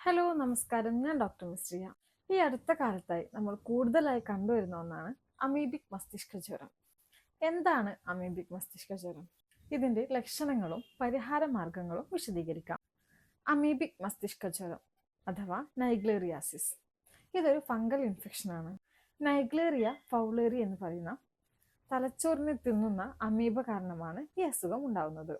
Hello നമസ്കാരം. ഞാൻ doctor Misriya ഈ അടുത്ത കാലത്തായി നമ്മൾ കൂടുതലായി കണ്ടുവരുന്ന ഒന്നാണ് അമീബിക് മസ്തിഷ്ക ജ്വരം. എന്താണ് അമീബിക് മസ്തിഷ്ക ജ്വരം? ഇതിന്റെ ലക്ഷണങ്ങളും പരിഹാര മാർഗങ്ങളും വിശദീകരിക്കാം. അമീബിക് മസ്തിഷ്ക ജ്വരം അഥവാ നൈഗ്ലേറിയാസിസ്. ഇതൊരു ഫംഗൽ ഇൻഫെക്ഷനാണ് നൈഗ്ലേറിയ ഫൗളേറി എന്ന് പറയുന്ന തലച്ചോറിനെ തിന്നുന്ന അമീബ കാരണമാണ് ഈ അസുഖം ഉണ്ടാവുന്നത്.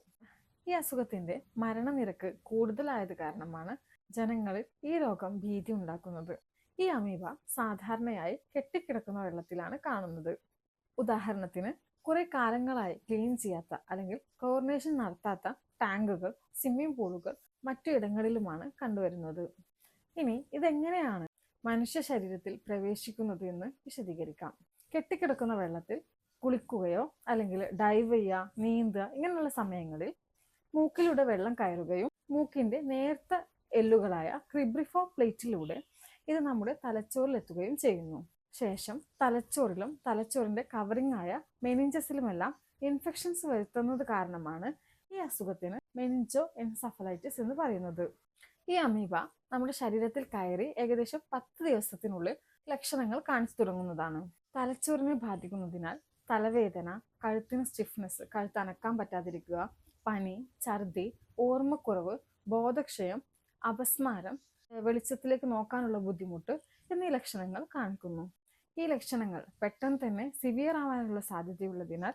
ഈ അസുഖത്തിന്റെ മരണനിരക്ക് കൂടുതലായത് കാരണമാണ് ജനങ്ങളിൽ ഈ രോഗം ഭീതി ഉണ്ടാക്കുന്നത്. ഈ അമീബ സാധാരണയായി കെട്ടിക്കിടക്കുന്ന വെള്ളത്തിലാണ് കാണുന്നത്. ഉദാഹരണത്തിന് കുറെ കാലങ്ങളായി ക്ലീൻ ചെയ്യാത്ത അല്ലെങ്കിൽ ക്ലോറിനേഷൻ നടത്താത്ത ടാങ്കുകൾ സ്വിമ്മിംഗ് പൂളുകൾ മറ്റു ഇടങ്ങളിലുമാണ് കണ്ടുവരുന്നത്. ഇനി ഇതെങ്ങനെയാണ് മനുഷ്യ ശരീരത്തിൽ പ്രവേശിക്കുന്നത് എന്ന് വിശദീകരിക്കാം. കെട്ടിക്കിടക്കുന്ന വെള്ളത്തിൽ കുളിക്കുകയോ അല്ലെങ്കിൽ ഡൈവ് ചെയ്യുക നീന്തുക ഇങ്ങനെയുള്ള സമയങ്ങളിൽ മൂക്കിലൂടെ വെള്ളം കയറുകയും മൂക്കിന്റെ നേർത്ത എല്ലുകളായ ക്രിബ്രിഫോ പ്ലേറ്റിലൂടെ ഇത് നമ്മുടെ തലച്ചോറിലെത്തുകയും ചെയ്യുന്നു. ശേഷം തലച്ചോറിലും തലച്ചോറിന്റെ കവറിംഗ് ആയ മെനിഞ്ചസിലുമെല്ലാം ഇൻഫെക്ഷൻസ് വരുത്തുന്നത് കാരണമാണ് ഈ അസുഖത്തിന് മെനിഞ്ചോ എൻസഫലൈറ്റിസ് എന്ന് പറയുന്നത്. ഈ അമീബ നമ്മുടെ ശരീരത്തിൽ കയറി ഏകദേശം പത്ത് ദിവസത്തിനുള്ളിൽ ലക്ഷണങ്ങൾ കാണിച്ചു തുടങ്ങുന്നതാണ്. തലച്ചോറിനെ ബാധിക്കുന്നതിനാൽ തലവേദന കഴുത്തിന് സ്റ്റിഫ്നെസ് കഴുത്ത് അനക്കാൻ പറ്റാതിരിക്കുക പനി ഛർദി ഓർമ്മക്കുറവ് ബോധക്ഷയം അപസ്മാരം വെളിച്ചത്തിലേക്ക് നോക്കാനുള്ള ബുദ്ധിമുട്ട് എന്നീ ലക്ഷണങ്ങൾ കാണിക്കുന്നു. ഈ ലക്ഷണങ്ങൾ പെട്ടെന്ന് തന്നെ സിവിയർ ആവാനുള്ള സാധ്യതയുള്ളതിനാൽ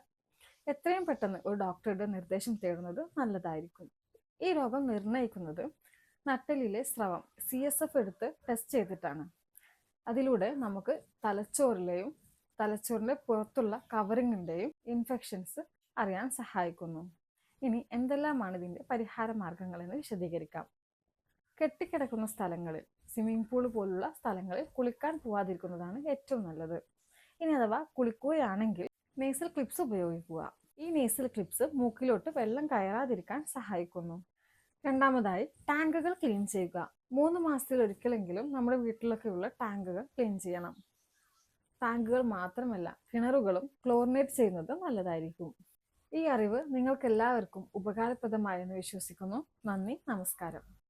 എത്രയും പെട്ടെന്ന് ഒരു ഡോക്ടറുടെ നിർദ്ദേശം തേടുന്നത് നല്ലതായിരിക്കും. ഈ രോഗം നിർണയിക്കുന്നത് നട്ടലിലെ സ്രവം സി എസ് എഫ് എടുത്ത് ടെസ്റ്റ് ചെയ്തിട്ടാണ്. അതിലൂടെ നമുക്ക് തലച്ചോറിലെയും തലച്ചോറിന്റെ പുറത്തുള്ള കവറിങ്ങിന്റെയും ഇൻഫെക്ഷൻസ് അറിയാൻ സഹായിക്കുന്നു. ഇനി എന്തെല്ലാമാണ് ഇതിന്റെ പരിഹാര മാർഗങ്ങൾ എന്ന് വിശദീകരിക്കാം. കെട്ടിക്കിടക്കുന്ന സ്ഥലങ്ങളിൽ സ്വിമ്മിംഗ് പൂൾ പോലുള്ള സ്ഥലങ്ങളിൽ കുളിക്കാൻ പോവാതിരിക്കുന്നതാണ് ഏറ്റവും നല്ലത്. ഇനി അഥവാ കുളിക്കുകയാണെങ്കിൽ നേസൽ ക്ലിപ്സ് ഉപയോഗിക്കുക. ഈ നേസൽ ക്ലിപ്സ് മൂക്കിലോട്ട് വെള്ളം കയറാതിരിക്കാൻ സഹായിക്കുന്നു. രണ്ടാമതായി ടാങ്കുകൾ ക്ലീൻ ചെയ്യുക. മൂന്ന് മാസത്തിൽ ഒരിക്കലെങ്കിലും നമ്മുടെ വീട്ടിലൊക്കെയുള്ള ടാങ്കുകൾ ക്ലീൻ ചെയ്യണം. ടാങ്കുകൾ മാത്രമല്ല കിണറുകളും ക്ലോറിനേറ്റ് ചെയ്യുന്നത് നല്ലതായിരിക്കും. ഈ അറിവ് നിങ്ങൾക്കെല്ലാവർക്കും ഉപകാരപ്രദമായെന്ന് വിശ്വസിക്കുന്നു. നന്ദി നമസ്കാരം.